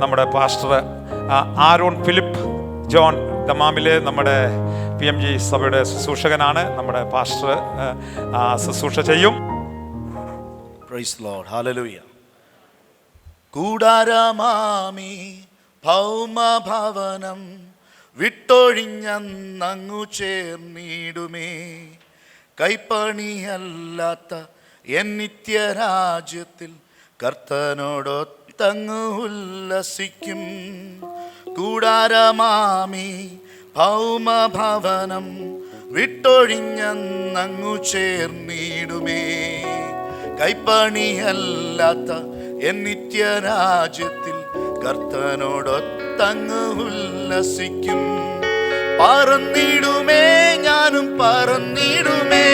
നമ്മുടെ pastor Aaron Philip John ദമാമിലെ നമ്മുടെ പി എം ജി സഭയുടെ ശുശ്രൂഷകനാണ്. നമ്മുടെ പാസ്റ്റർ ശുശ്രൂഷ ചെയ്യും. കൂടാരമാമി ഭൗമഭവനം വിട്ടൊഴിഞ്ഞങ്ങു ചേർന്നിടുമേ. കൈപ്പണിയല്ലാത്ത എൻ നിത്യരാജ്യത്തിൽ കർത്തനോടൊത്തങ്ങു ഉല്ലസിക്കും. കൂടാരമാമി ഭൗമഭവനം വിട്ടൊഴിഞ്ഞു ചേർന്നിടുമേ. കൈപ്പണിയല്ലാത്ത എൻ നിത്യരാജ്യത്തിൽ കർത്തനോടൊത്തങ്ങ് ഉല്ലസിക്കും. പറന്നിടുമേ ഞാനും പറന്നിടുമേ.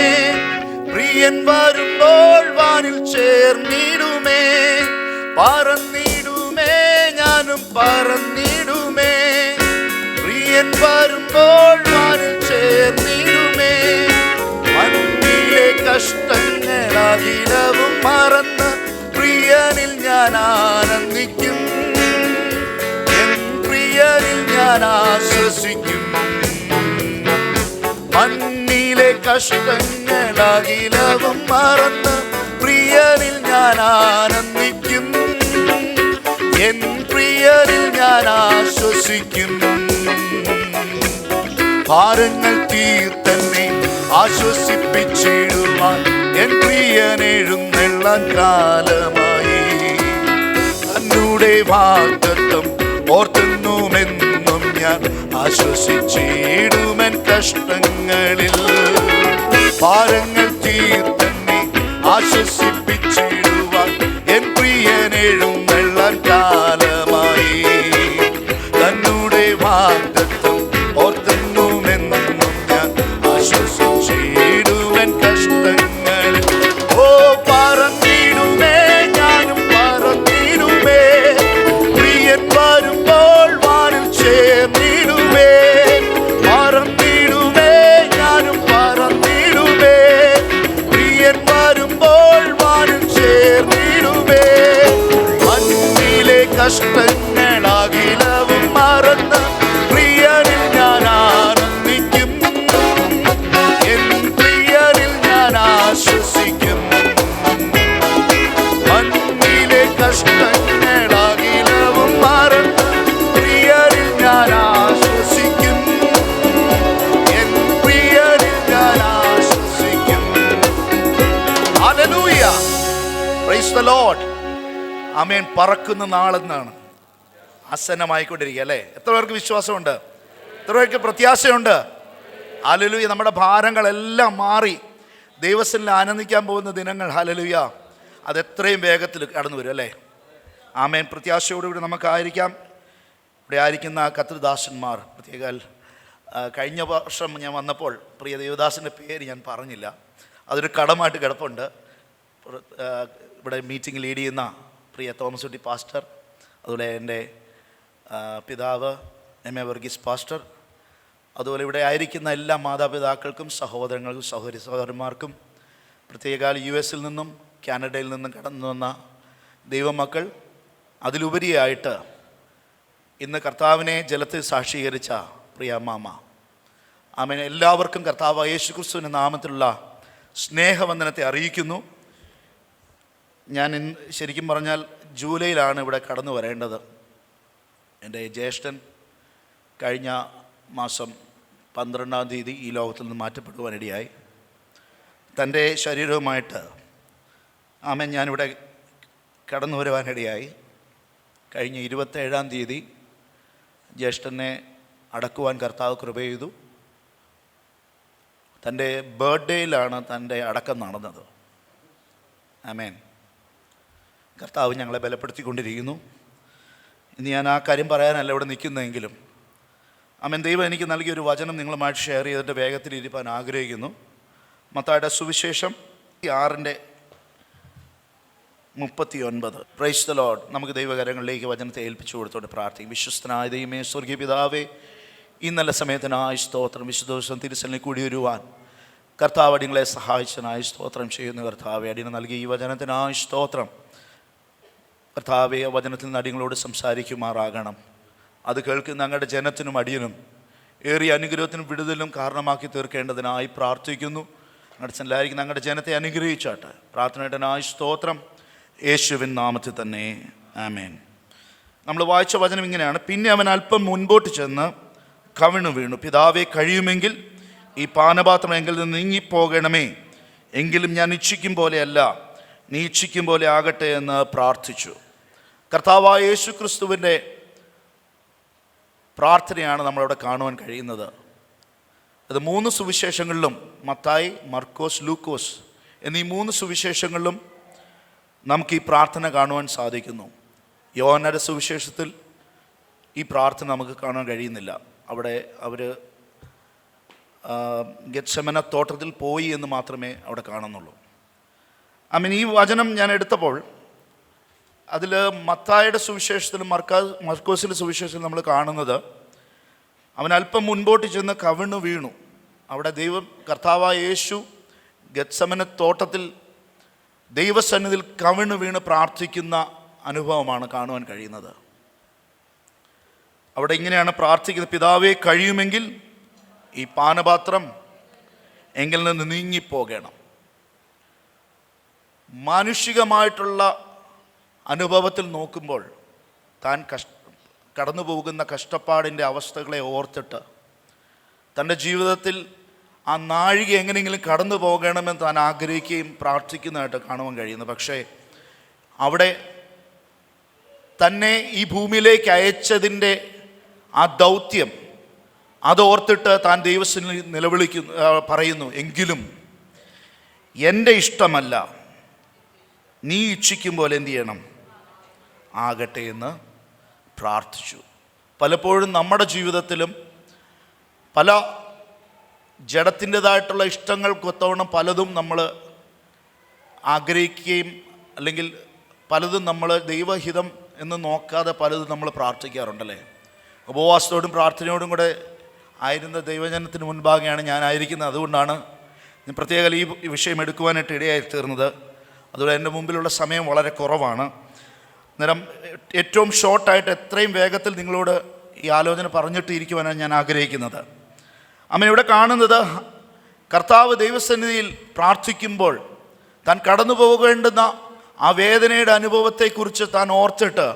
പ്രിയൻ വരുമ്പോൾ വാനിൽ ചേർന്നിടുമേ. പറന്നിടുമേ ഞാനും പറന്നിടുമേ. പ്രിയൻ വരുമ്പോൾ വാനിൽ ചേർന്നിടുമേ. മണ്ണിലെ കഷ്ടങ്ങളകിലവും മറന്ന് പ്രിയനിൽ ഞാൻ ആനന്ദിക്കും. എൻ പ്രിയനിൽ ഞാൻ ആശ്വസിക്കും. മണ്ണിലെ കഷ്ടങ്ങളകിലവും മറന്ന് പ്രിയനിൽ ഞാൻ ആനന്ദിക്കും. ആശ്വസിക്കും ഭാരങ്ങൾ തീർത്തന്നെ ആശ്വസിപ്പിച്ചിടുവാൻ എൻ പ്രിയനെഴുന്നെള്ളാൻ കാലമായി. തന്നൂടെ വാഗത്വം ഓർത്തുന്നുമെന്നും ഞാൻ ആശ്വസിച്ചിടുമൻ കഷ്ടങ്ങളിൽ. ഭാരങ്ങൾ തീർത്തന്നെ ആശ്വസിപ്പിച്ചിടുവാൻ എൻ പ്രിയനെഴുന്നെള്ളാൻ ആമേൻ പറക്കുന്ന നാളെന്നാണ്. ആസന്നമായിക്കൊണ്ടിരിക്കുക അല്ലേ? എത്ര പേർക്ക് വിശ്വാസമുണ്ട്? എത്ര പേർക്ക് പ്രത്യാശയുണ്ട്? ഹലലുയ നമ്മുടെ ഭാരങ്ങളെല്ലാം മാറി. ദൈവത്തിൽ ആനന്ദിക്കാൻ പോകുന്ന ദിനങ്ങൾ ഹലലുയ അത് എത്രയും വേഗത്തിൽ കടന്നു വരും അല്ലേ? ആമേൻ. പ്രത്യാശയോടുകൂടി നമുക്കായിരിക്കാം. ഇവിടെ ആയിരിക്കുന്ന കത്രിദാസന്മാർ പ്രത്യേക കഴിഞ്ഞ വർഷം ഞാൻ വന്നപ്പോൾ പ്രിയ ദേവദാസിന്റെ പേര് ഞാൻ പറഞ്ഞില്ല. അതൊരു കടമായിട്ട് കിടപ്പുണ്ട്. ഇവിടെ മീറ്റിംഗ് ലീഡ് ചെയ്യുന്ന പ്രിയ തോമസ് കുട്ടി പാസ്റ്റർ അതുപോലെ എന്റെ പിതാവ് എം എ വർഗീസ് പാസ്റ്റർ അതുപോലെ ഇവിടെ ആയിരിക്കുന്ന എല്ലാ മാതാപിതാക്കൾക്കും സഹോദരങ്ങൾക്കും സഹോദരി സഹോദരന്മാർക്കും പ്രത്യേക യു എസിൽ നിന്നും കാനഡയിൽ നിന്നും കടന്നു വന്ന ദൈവമക്കൾ അതിലുപരിയായിട്ട് ഇന്ന് കർത്താവിനെ ജലത്തിൽ സാക്ഷീകരിച്ച പ്രിയ മാമ. ആമേൻ. എല്ലാവർക്കും കർത്താവ് യേശുക്രിസ്തുവിന്റെ നാമത്തിലുള്ള സ്നേഹവന്ദനത്തെ അറിയിക്കുന്നു. ഞാൻ ഇന്ന് ശരിക്കും പറഞ്ഞാൽ ജൂലൈയിലാണ് ഇവിടെ കടന്നു വരേണ്ടത്. എന്റെ ജ്യേഷ്ഠൻ കഴിഞ്ഞ മാസം പന്ത്രണ്ടാം തീയതി ഈ ലോകത്തിൽ നിന്ന് മാറ്റപ്പെടുവാനിടയായി തന്റെ ശരീരവുമായിട്ട് ആമൻ ഞാനിവിടെ കടന്നു വരുവാനിടയായി കഴിഞ്ഞ ഇരുപത്തേഴാം തീയതി ജ്യേഷ്ഠനെ അടക്കുവാൻ കർത്താവ് കൃപ ചെയ്തു. തന്റെ ബർത്ത്ഡേയിലാണ് തന്റെ അടക്കം നടന്നത്. ആമേൻ. കർത്താവ് ഞങ്ങളെ ബലപ്പെടുത്തിക്കൊണ്ടിരിക്കുന്നു. ഇന്ന് ഞാൻ ആ കാര്യം പറയാനല്ല ഇവിടെ നിൽക്കുന്നതെങ്കിലും. അമ്മൻ ദൈവം എനിക്ക് നൽകിയ ഒരു വചനം നിങ്ങളുമായിട്ട് ഷെയർ ചെയ്തിട്ട് വേഗത്തിൽ ഇരിപ്പാൻ ആഗ്രഹിക്കുന്നു. മത്തായുടെ സുവിശേഷം ആറിന്റെ മുപ്പത്തി ഒൻപത് പ്രൈസ് ദ ലോഡ് നമുക്ക് ദൈവകരങ്ങളിലേക്ക് വചനത്തെ ഏൽപ്പിച്ചു കൊടുത്തോണ്ട് പ്രാർത്ഥിക്കും. വിശ്വസ്തനായ ദൈവമേ സ്വർഗീയ പിതാവേ ഈ സമയത്തിനായി സ്തോത്രം. വിശുദ്ധ ദിവസം കൂടി വരുവാൻ കർത്താവ് അടിങ്ങളെ സഹായിച്ചനായി സ്തോത്രം ചെയ്യുന്ന കർത്താവ്. അടിന് നൽകിയ ഈ വചനത്തിനായി സ്തോത്രം. കർത്താവെ വചനത്തിൽ അടിയങ്ങളോട് സംസാരിക്കുമാറാകണം. അത് കേൾക്കുന്ന ഞങ്ങളുടെ ജനത്തിനും അടിയനും ഏറിയ അനുഗ്രഹത്തിനും വിടുതലും കാരണമാക്കി തീർക്കേണ്ടതിനായി പ്രാർത്ഥിക്കുന്നു. ഞങ്ങളുടെ ചെല്ലായിരിക്കും ഞങ്ങളുടെ ജനത്തെ അനുഗ്രഹിച്ചാട്ടെ. പ്രാർത്ഥനയുടനായി സ്തോത്രം. യേശുവിൻ നാമത്തിൽ തന്നെ. ആമേൻ. നമ്മൾ വായിച്ച വചനം ഇങ്ങനെയാണ്. പിന്നെ അവൻ അല്പം മുൻപോട്ട് ചെന്ന് കവിണു വീണു. പിതാവെ കഴിയുമെങ്കിൽ ഈ പാനപാത്രം എങ്കിൽ നിന്ന് നീങ്ങിപ്പോകണമേ. എങ്കിലും ഞാൻ ഇച്ഛിക്കും പോലെയല്ല. നീ ഇച്ഛിക്കും പോലെ ആകട്ടെ എന്ന് പ്രാർത്ഥിച്ചു. കർത്താവായ യേശു ക്രിസ്തുവിന്റെ പ്രാർത്ഥനയാണ് നമ്മളവിടെ കാണുവാൻ കഴിയുന്നത്. അത് മൂന്ന് സുവിശേഷങ്ങളിലും മത്തായി മർക്കോസ് ലൂക്കോസ് എന്നീ മൂന്ന് സുവിശേഷങ്ങളിലും നമുക്ക് ഈ പ്രാർത്ഥന കാണുവാൻ സാധിക്കുന്നു. യോനര സുവിശേഷത്തിൽ ഈ പ്രാർത്ഥന നമുക്ക് കാണാൻ കഴിയുന്നില്ല. അവിടെ അവർ ഗച്ഛമന തോട്ടത്തിൽ പോയി എന്ന് മാത്രമേ അവിടെ കാണുന്നുള്ളൂ. ഐ മീൻ ഈ വചനം ഞാൻ എടുത്തപ്പോൾ അതിൽ മത്തായുടെ സുവിശേഷത്തിലും മർക്കാ മർക്കോസിന്റെ സുവിശേഷത്തിലും നമ്മൾ കാണുന്നത് അവൻ അല്പം മുൻപോട്ട് ചെന്ന് കവിണ്ണു വീണു. അവിടെ ദൈവം കർത്താവായ യേശു ഗത്സമന തോട്ടത്തിൽ ദൈവസന്നിധിയിൽ കവിണ്ണു വീണ് പ്രാർത്ഥിക്കുന്ന അനുഭവമാണ് കാണുവാൻ കഴിയുന്നത്. അവിടെ ഇങ്ങനെയാണ് പ്രാർത്ഥിക്കുന്നത്. പിതാവെ കഴിയുമെങ്കിൽ ഈ പാനപാത്രം എങ്കിൽ നിന്ന് നീങ്ങിപ്പോകണം. മാനുഷികമായിട്ടുള്ള അനുഭവത്തിൽ നോക്കുമ്പോൾ താൻ കഷ്ട കടന്നു പോകുന്ന കഷ്ടപ്പാടിന്റെ അവസ്ഥകളെ ഓർത്തിട്ട് തന്റെ ജീവിതത്തിൽ ആ നാഴിക എങ്ങനെയെങ്കിലും കടന്നു പോകണമെന്ന് താൻ ആഗ്രഹിക്കുകയും പ്രാർത്ഥിക്കുന്നതായിട്ട് കാണുവാൻ കഴിയുന്നു. പക്ഷേ അവിടെ തന്നെ ഈ ഭൂമിയിലേക്ക് അയച്ചതിന്റെ ആ ദൗത്യം അതോർത്തിട്ട് താൻ ദൈവസ്ഥ നിലവിളിക്കുന്നു പറയുന്നു എങ്കിലും എന്റെ ഇഷ്ടമല്ല. നീ ഇച്ഛിക്കും പോലെ എന്തു ചെയ്യണം? ആകട്ടെ എന്ന് പ്രാർത്ഥിച്ചു. പലപ്പോഴും നമ്മുടെ ജീവിതത്തിലും പല ജഡത്തിന്റെതായിട്ടുള്ള ഇഷ്ടങ്ങൾക്കൊത്തവണ്ണം പലതും നമ്മൾ ആഗ്രഹിക്കുകയും അല്ലെങ്കിൽ പലതും നമ്മൾ ദൈവഹിതം എന്ന് നോക്കാതെ പലതും നമ്മൾ പ്രാർത്ഥിക്കാറുണ്ടല്ലേ? ഉപവാസത്തോടും പ്രാർത്ഥനയോടും കൂടെ ആയിരുന്ന ദൈവജനത്തിന് മുൻപാകെയാണ് ഞാനായിരിക്കുന്നത് അതുകൊണ്ടാണ് ഞാൻ പ്രത്യേക ഈ വിഷയം എടുക്കുവാനായിട്ട് ഇടയായി തീർന്നത്. അതുകൊണ്ട് എന്റെ മുമ്പിലുള്ള സമയം വളരെ കുറവാണ്. നേരം ഏറ്റവും ഷോർട്ടായിട്ട് എത്രയും വേഗത്തിൽ നിങ്ങളോട് ഈ ആലോചന പറഞ്ഞിട്ട് ഇരിക്കുവാനാണ് ഞാൻ ആഗ്രഹിക്കുന്നത്. അമ്മ ഇവിടെ കാണുന്നത് കർത്താവ് ദൈവസന്നിധിയിൽ പ്രാർത്ഥിക്കുമ്പോൾ താൻ കടന്നു പോകേണ്ടുന്ന ആ വേദനയുടെ അനുഭവത്തെക്കുറിച്ച് താൻ ഓർത്തിട്ട്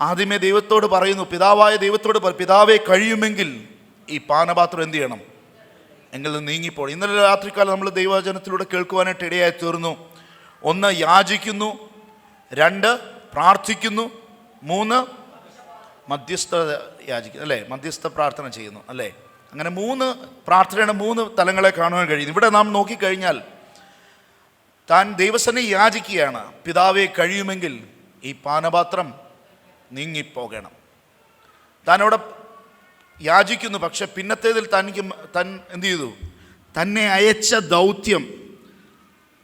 ആദ്യമേ ദൈവത്തോട് പറയുന്നു പിതാവായ ദൈവത്തോട് പിതാവേ കഴിയുമെങ്കിൽ ഈ പാനപാത്രം എന്ത് ചെയ്യണം? എങ്കിൽ നീങ്ങിപ്പോൾ ഇന്നലെ രാത്രിക്കാലം നമ്മൾ ദൈവവചനത്തിലൂടെ കേൾക്കുവാനായിട്ട് ഇടയായി തീർന്നു ഒന്ന് യാചിക്കുന്നു രണ്ട് പ്രാർത്ഥിക്കുന്നു മൂന്ന് മധ്യസ്ഥ യാചിക്കുന്നു അല്ലേ? മധ്യസ്ഥ പ്രാർത്ഥന ചെയ്യുന്നു അല്ലേ? അങ്ങനെ മൂന്ന് പ്രാർത്ഥനയുടെ മൂന്ന് തലങ്ങളെ കാണുവാൻ കഴിയുന്നു. ഇവിടെ നാം നോക്കിക്കഴിഞ്ഞാൽ താൻ ദൈവസനെ യാചിക്കുകയാണ്. പിതാവെ കഴിയുമെങ്കിൽ ഈ പാനപാത്രം നീങ്ങിപ്പോകണം. താൻ അവിടെ യാചിക്കുന്നു പക്ഷെ പിന്നത്തേതിൽ തനിക്ക് തൻ എന്ത് ചെയ്തു? തന്നെ അയച്ച ദൗത്യം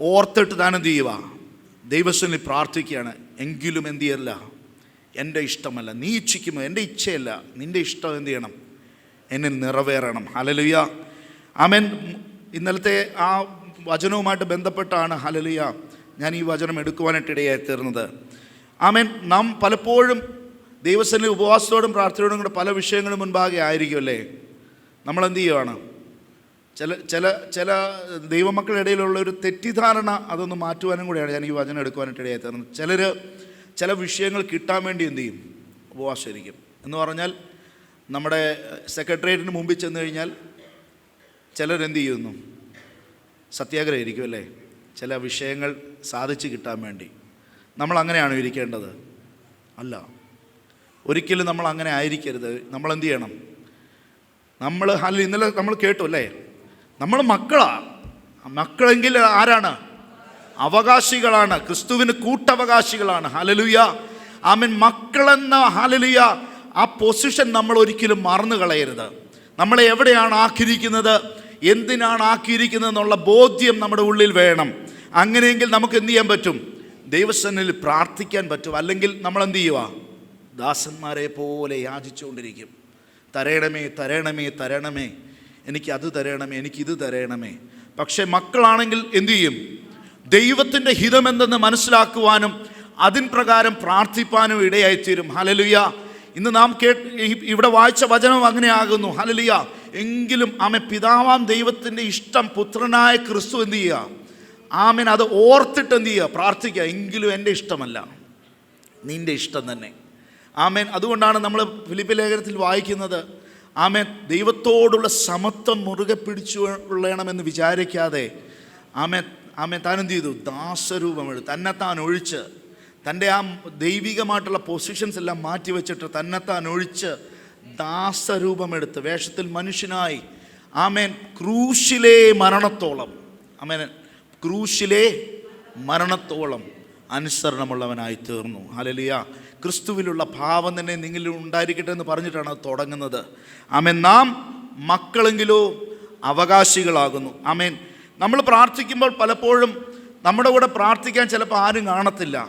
ഓർത്തിട്ട് താൻ എന്ത് ചെയ്യുക. ദൈവസ്വനിൽ പ്രാർത്ഥിക്കുകയാണ്. എങ്കിലും എന്തു ചെയ്യല്ല. എന്റെ ഇഷ്ടമല്ല. നീ ഇച്ഛിക്കുമോ? എന്റെ ഇച്ഛയല്ല. നിന്റെ ഇഷ്ടം എന്തു ചെയ്യണം? എന്നിൽ നിറവേറണം. ഹലലുയ ആമൻ. ഇന്നലത്തെ ആ വചനവുമായിട്ട് ബന്ധപ്പെട്ടാണ് ഹലലുയ ഞാൻ ഈ വചനം എടുക്കുവാനായിട്ട് ഇടയായി തീർന്നത്. ആമേൻ. നാം പലപ്പോഴും ദൈവസ്വനിൽ ഉപവാസത്തോടും പ്രാർത്ഥനയോടും കൂടെ പല വിഷയങ്ങളും മുൻപാകെ ആയിരിക്കുമല്ലേ? നമ്മൾ എന്ത് ചെയ്യുവാണ്? ചില ചില ചില ദൈവമക്കളുടെ ഇടയിലുള്ള ഒരു തെറ്റിദ്ധാരണ അതൊന്ന് മാറ്റുവാനും കൂടിയാണ് ഞാൻ ഈ വചനം എടുക്കുവാനായിട്ട് ഇടയായി തരുന്നത് ചിലർ ചില വിഷയങ്ങൾ കിട്ടാൻ വേണ്ടി എന്ത് ചെയ്യും? ഉപവാസമായിരിക്കും. എന്ന് പറഞ്ഞാൽ നമ്മുടെ സെക്രട്ടേറിയറ്റിന് മുമ്പിൽ ചെന്ന് കഴിഞ്ഞാൽ ചിലരെന്ത് ചെയ്യുന്നു? സത്യാഗ്രഹമായിരിക്കും അല്ലേ? ചില വിഷയങ്ങൾ സാധിച്ചു കിട്ടാൻ വേണ്ടി. നമ്മൾ അങ്ങനെയാണോ ഇരിക്കേണ്ടത്? അല്ല. ഒരിക്കലും നമ്മൾ അങ്ങനെ ആയിരിക്കരുത്. നമ്മൾ എന്ത് ചെയ്യണം? നമ്മൾ അല്ല ഇന്നലെ നമ്മൾ കേട്ടു അല്ലേ? നമ്മൾ മക്കളാണ് മക്കളെങ്കിൽ ആരാണ്? അവകാശികളാണ്. ക്രിസ്തുവിന് കൂട്ടവകാശികളാണ്. ഹലലുയ ആമൻ. മക്കളെന്ന ഹലലുയ ആ പൊസിഷൻ നമ്മൾ ഒരിക്കലും മറന്നു കളയരുത്. നമ്മളെ എവിടെയാണ് ആക്കിയിരിക്കുന്നത്? എന്തിനാണ് ആക്കിയിരിക്കുന്നത് എന്നുള്ള ബോധ്യം നമ്മുടെ ഉള്ളിൽ വേണം. അങ്ങനെയെങ്കിൽ നമുക്ക് എന്ത് ചെയ്യാൻ പറ്റും? ദൈവസ്ഥനിൽ പ്രാർത്ഥിക്കാൻ പറ്റും. അല്ലെങ്കിൽ നമ്മൾ എന്ത് ചെയ്യുക ദാസന്മാരെ പോലെ യാചിച്ചുകൊണ്ടിരിക്കും. തരയണമേ തരയണമേ തരണമേ. എനിക്ക് അത് തരണമേ ഇത് തരണമേ പക്ഷേ മക്കളാണെങ്കിൽ എന്തു ചെയ്യും? ദൈവത്തിന്റെ ഹിതമെന്തെന്ന് മനസ്സിലാക്കുവാനും അതിൻ പ്രകാരം പ്രാർത്ഥിപ്പാനും ഇടയായിത്തീരും ഹലലുയ ഇന്ന് നാം കേട്ട് ഇവിടെ വായിച്ച വചനം അങ്ങനെയാകുന്നു. ഹലലുയ എങ്കിലും ആമെ പിതാവാം ദൈവത്തിന്റെ ഇഷ്ടം പുത്രനായ ക്രിസ്തു എന്തു ചെയ്യുക? ആമൻ അത് ഓർത്തിട്ട് എന്തു ചെയ്യുക? പ്രാർത്ഥിക്കുക. എങ്കിലും എന്റെ ഇഷ്ടമല്ല. നിന്റെ ഇഷ്ടം തന്നെ. ആമേൻ. അതുകൊണ്ടാണ് നമ്മൾ ഫിലിപ്പ് ലേഖനത്തിൽ വായിക്കുന്നത് ആമേൻ. ദൈവത്തോടുള്ള സമത്വം മുറുകെ പിടിച്ചു കൊള്ളണമെന്ന് വിചാരിക്കാതെ ആമേൻ താൻ എന്ത് ചെയ്തു? ദാസരൂപമെടുത്ത്. തന്നെത്താൻ ഒഴിച്ച് തന്റെ ആ ദൈവികമായിട്ടുള്ള പൊസിഷൻസ് എല്ലാം മാറ്റി വെച്ചിട്ട് തന്നെത്താൻ ഒഴിച്ച് ദാസരൂപമെടുത്ത് വേഷത്തിൽ മനുഷ്യനായി. ആമേൻ. ക്രൂശിലെ മരണത്തോളം. ആമേൻ. ക്രൂശിലെ മരണത്തോളം അനുസരണമുള്ളവനായി തീർന്നു. ഹലലിയ ക്രിസ്തുവിലുള്ള ഭാവം തന്നെ നിങ്ങളിൽ ഉണ്ടായിരിക്കട്ടെ എന്ന് പറഞ്ഞിട്ടാണ് അത് തുടങ്ങുന്നത്. ആമേൻ. നാം മക്കളെങ്കിലോ അവകാശികളാകുന്നു. ആമേൻ. നമ്മൾ പ്രാർത്ഥിക്കുമ്പോൾ പലപ്പോഴും നമ്മുടെ കൂടെ പ്രാർത്ഥിക്കാൻ ചിലപ്പോൾ ആരും കാണത്തില്ല.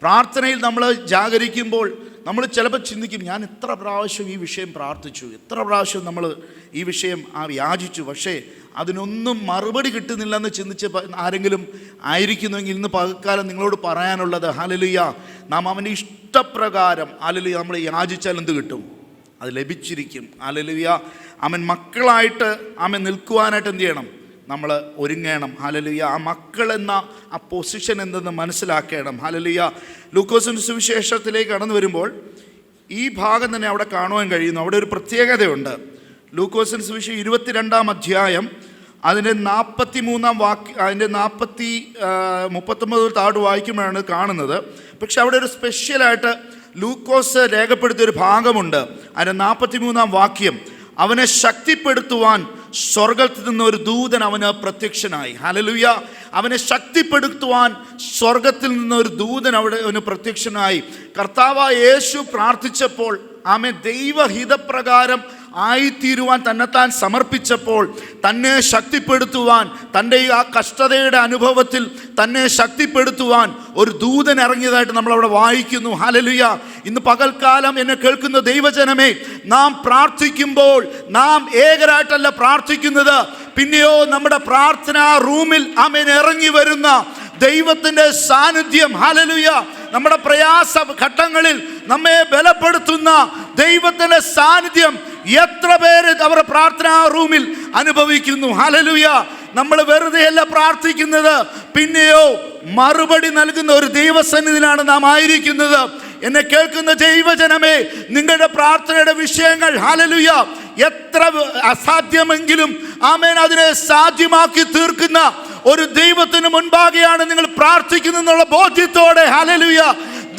പ്രാർത്ഥനയിൽ നമ്മൾ ജാഗരിക്കുമ്പോൾ നമ്മൾ ചിലപ്പോൾ ചിന്തിക്കും ഞാൻ എത്ര പ്രാവശ്യം ഈ വിഷയം പ്രാർത്ഥിച്ചു എത്ര പ്രാവശ്യം നമ്മൾ ഈ വിഷയം ആ യാചിച്ചു. പക്ഷേ അതിനൊന്നും മറുപടി കിട്ടുന്നില്ലെന്ന് ചിന്തിച്ച് ആരെങ്കിലും ആയിരിക്കുന്നുവെങ്കിൽ ഇന്ന് പകൽക്കാലം നിങ്ങളോട് പറയാനുള്ളത് ഹലലിയ നാം അവന്റെ ഇഷ്ടപ്രകാരം ഹലലുയ നമ്മൾ യാചിച്ചാൽ എന്ത് കിട്ടും? അത് ലഭിച്ചിരിക്കും. ഹലലുയ അവൻ മക്കളായിട്ട് അവൻ നിൽക്കുവാനായിട്ട് എന്ത് ചെയ്യണം? നമ്മൾ ഒരുങ്ങണം. ഹലലിയ ആ മക്കൾ എന്ന ആ പൊസിഷൻ എന്തെന്ന് മനസ്സിലാക്കണം. ഹലലിയ ലൂക്കോസിന്റെ സുവിശേഷത്തിലേക്ക് കടന്നു വരുമ്പോൾ ഈ ഭാഗം തന്നെ അവിടെ കാണുവാൻ കഴിയുന്നു. അവിടെ ഒരു പ്രത്യേകതയുണ്ട്. ലൂക്കോസിന്റെ സുവിശേഷം ഇരുപത്തിരണ്ടാം അധ്യായം അതിന്റെ നാൽപ്പത്തി മൂന്നാം വാക്യ അതിന്റെ നാൽപ്പത്തി മുപ്പത്തൊമ്പത് താട് വായിക്കുമ്പോഴാണ് കാണുന്നത്. പക്ഷെ അവിടെ ഒരു സ്പെഷ്യലായിട്ട് ലൂക്കോസ് രേഖപ്പെടുത്തിയ ഒരു ഭാഗമുണ്ട്. അതിന്റെ നാൽപ്പത്തി മൂന്നാം വാക്യം അവനെ ശക്തിപ്പെടുത്തുവാൻ സ്വർഗത്തിൽ നിന്ന് ഒരു ദൂതൻ അവന് പ്രത്യക്ഷനായി. ഹലലുയ അവനെ ശക്തിപ്പെടുത്തുവാൻ സ്വർഗത്തിൽ നിന്ന് ഒരു ദൂതൻ അവിടെ അവന് പ്രത്യക്ഷനായി. കർത്താവ് യേശു പ്രാർത്ഥിച്ചപ്പോൾ ആമെ ദൈവഹിതപ്രകാരം ആയിത്തീരുവാൻ തന്നെത്താൻ സമർപ്പിച്ചപ്പോൾ തന്നെ ശക്തിപ്പെടുത്തുവാൻ തന്റെ ആ കഷ്ടതയുടെ അനുഭവത്തിൽ തന്നെ ശക്തിപ്പെടുത്തുവാൻ ഒരു ദൂതൻ ഇറങ്ങിയതായിട്ട് നമ്മൾ അവിടെ വായിക്കുന്നു. ഹലലുയ ഇന്ന് പകൽക്കാലം എന്നെ കേൾക്കുന്ന ദൈവജനമേ നാം പ്രാർത്ഥിക്കുമ്പോൾ നാം ഏകരായിട്ടല്ല പ്രാർത്ഥിക്കുന്നത്. പിന്നെയോ നമ്മുടെ പ്രാർത്ഥനാ റൂമിൽ അമേൻ ഇറങ്ങി വരുന്ന ദൈവത്തിന്റെ സാന്നിധ്യം. ഹലലുയ നമ്മുടെ പ്രയാസ ഘട്ടങ്ങളിൽ നമ്മെ ബലപ്പെടുത്തുന്ന ദൈവത്തിന്റെ സാന്നിധ്യം എത്ര പേര് അവരുടെ പ്രാർത്ഥനാ റൂമിൽ അനുഭവിക്കുന്നു? ഹലലുയ നമ്മൾ വെറുതെയല്ല പ്രാർത്ഥിക്കുന്നത്. പിന്നെയോ മറുപടി നൽകുന്ന ഒരു ദൈവസന്നിധിയിലാണ് നാം ആയിരിക്കുന്നത്. എന്നെ കേൾക്കുന്ന ദൈവജനമേ നിങ്ങളുടെ പ്രാർത്ഥനയുടെ വിഷയങ്ങൾ ഹലലുയ എത്ര അസാധ്യമെങ്കിലും ആമേൻ അതിനെ സാധ്യമാക്കി തീർക്കുന്ന ഒരു ദൈവത്തിന് മുൻപാകെയാണ് നിങ്ങൾ പ്രാർത്ഥിക്കുന്നുള്ള ബോധ്യത്തോടെ ഹലലുയ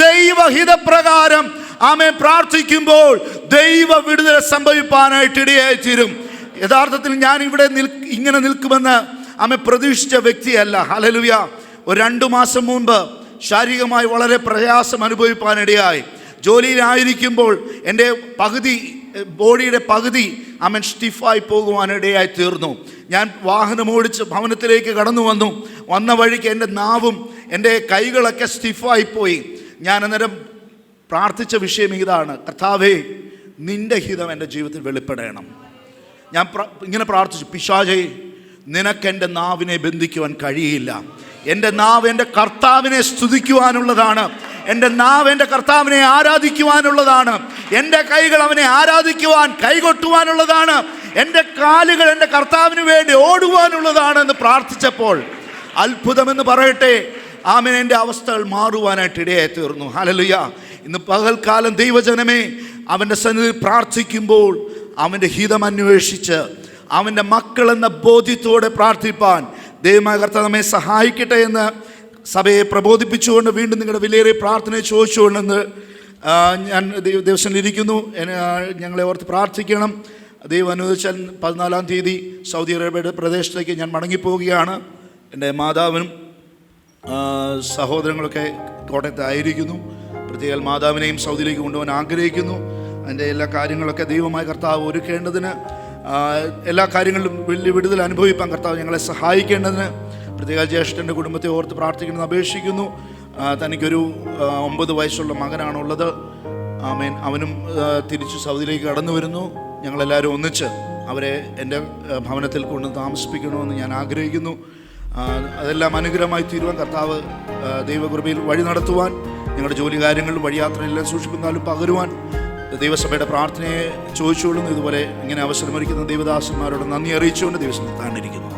ദൈവഹിതപ്രകാരം ആമേ പ്രാർത്ഥിക്കുമ്പോൾ ദൈവ വിടുതൽ സംഭവിപ്പാനായിട്ട് ഇടയായി തീരും. യഥാർത്ഥത്തിൽ ഞാൻ ഇവിടെ നിൽ ഇങ്ങനെ നിൽക്കുമെന്ന് അമ്മ പ്രതീക്ഷിച്ച വ്യക്തിയല്ല. ഹലലുയ ഒരു രണ്ടു മാസം മുൻപ് ശാരീരികമായി വളരെ പ്രയാസം അനുഭവിപ്പാനിടയായി ജോലിയിലായിരിക്കുമ്പോൾ എന്റെ പകുതി ബോഡിയുടെ പകുതി അമ്മൻ സ്റ്റിഫായി പോകുവാനിടയായി തീർന്നു. ഞാൻ വാഹനം ഓടിച്ച് ഭവനത്തിലേക്ക് കടന്നു വന്നു. വന്ന വഴിക്ക് എന്റെ നാവും എന്റെ കൈകളൊക്കെ സ്റ്റിഫായി പോയി. ഞാൻ അന്നേരം പ്രാർത്ഥിച്ച വിഷയം ഇതാണ്. കർത്താവേ നിന്റെ ഹിതം എന്റെ ജീവിതത്തിൽ വെളിപ്പെടണം. ഞാൻ ഇങ്ങനെ പ്രാർത്ഥിച്ചു പിശാചേ നിനക്കെന്റെ നാവിനെ ബന്ധിക്കുവാൻ കഴിയില്ല. എന്റെ നാവ് എന്റെ കർത്താവിനെ സ്തുതിക്കുവാനുള്ളതാണ്. എന്റെ നാവ് എന്റെ കർത്താവിനെ ആരാധിക്കുവാനുള്ളതാണ്. എന്റെ കൈകൾ അവനെ ആരാധിക്കുവാൻ കൈകൊട്ടുവാനുള്ളതാണ്. എന്റെ കാലുകൾ എന്റെ കർത്താവിന് വേണ്ടി ഓടുവാനുള്ളതാണ് എന്ന് പ്രാർത്ഥിച്ചപ്പോൾ അത്ഭുതമെന്ന് പറയട്ടെ ആമൻ എന്റെ അവസ്ഥകൾ മാറുവാനായിട്ട് ഇടയായി തീർന്നു ഹലലുയ ഇന്ന് പകൽക്കാലം ദൈവജനമേ അവന്റെ സന്നിധിയിൽ പ്രാർത്ഥിക്കുമ്പോൾ അവന്റെ ഹിതം അന്വേഷിച്ച് അവന്റെ മക്കളെന്ന ബോധ്യത്തോടെ പ്രാർത്ഥിപ്പാൻ ദൈവമായ കർത്താവ് നമ്മെ സഹായിക്കട്ടെ എന്ന് സഭയെ പ്രബോധിപ്പിച്ചുകൊണ്ട് വീണ്ടും നിങ്ങളുടെ വിലയേറിയ പ്രാർത്ഥന ചോദിച്ചുകൊണ്ടെന്ന് ഞാൻ ദൈവ- ദിവസം ഇരിക്കുന്നു. ഞങ്ങളെ ഓർത്ത് പ്രാർത്ഥിക്കണം. ദൈവം അനുവദിച്ചാൽ പതിനാലാം തീയതി സൗദി അറേബ്യയുടെ പ്രദേശത്തേക്ക് ഞാൻ മടങ്ങിപ്പോവുകയാണ്. എന്റെ മാതാവിനും സഹോദരങ്ങളൊക്കെ കോട്ടയത്ത് ആയിരിക്കുന്നു പ്രത്യേക മാതാവിനെയും സൗദിയിലേക്ക് കൊണ്ടുപോകാൻ ആഗ്രഹിക്കുന്നു. അതിന്റെ എല്ലാ കാര്യങ്ങളൊക്കെ ദൈവമായ കർത്താവ് ഒരുക്കേണ്ടതിന് എല്ലാ കാര്യങ്ങളിലും വലിയ വിടുതൽ അനുഭവിപ്പാൻ കർത്താവ് ഞങ്ങളെ സഹായിക്കേണ്ടതിന്. പ്രത്യേക ജ്യേഷ്ഠന്റെ കുടുംബത്തെ ഓർത്ത് പ്രാർത്ഥിക്കണമെന്ന് അപേക്ഷിക്കുന്നു. തനിക്കൊരു ഒമ്പത് വയസ്സുള്ള മകനാണുള്ളത്. ആമേൻ. അവനും തിരിച്ചു സൗദിയിലേക്ക് കടന്നു വരുന്നു. ഞങ്ങളെല്ലാവരും ഒന്നിച്ച് അവരെ എന്റെ ഭവനത്തിൽ കൊണ്ട് താമസിപ്പിക്കണമെന്ന് ഞാൻ ആഗ്രഹിക്കുന്നു. അതെല്ലാം അനുഗ്രഹമായി തീരുവാൻ കർത്താവ് ദൈവകൃപയിൽ വഴി നടത്തുവാൻ ഞങ്ങളുടെ ജോലി കാര്യങ്ങളിലും വഴിയാത്രയെല്ലാം സൂക്ഷിക്കുന്നാലും പകരുവാൻ ദൈവസഭയുടെ പ്രാർത്ഥനയെ ചോദിച്ചുകൊള്ളുന്നു. ഇതുപോലെ ഇങ്ങനെ അവസരമൊരുക്കുന്ന ദൈവദാസന്മാരോട് നന്ദി അറിയിച്ചുകൊണ്ട് ദിവസം താണ്ടിരിക്കുന്നു.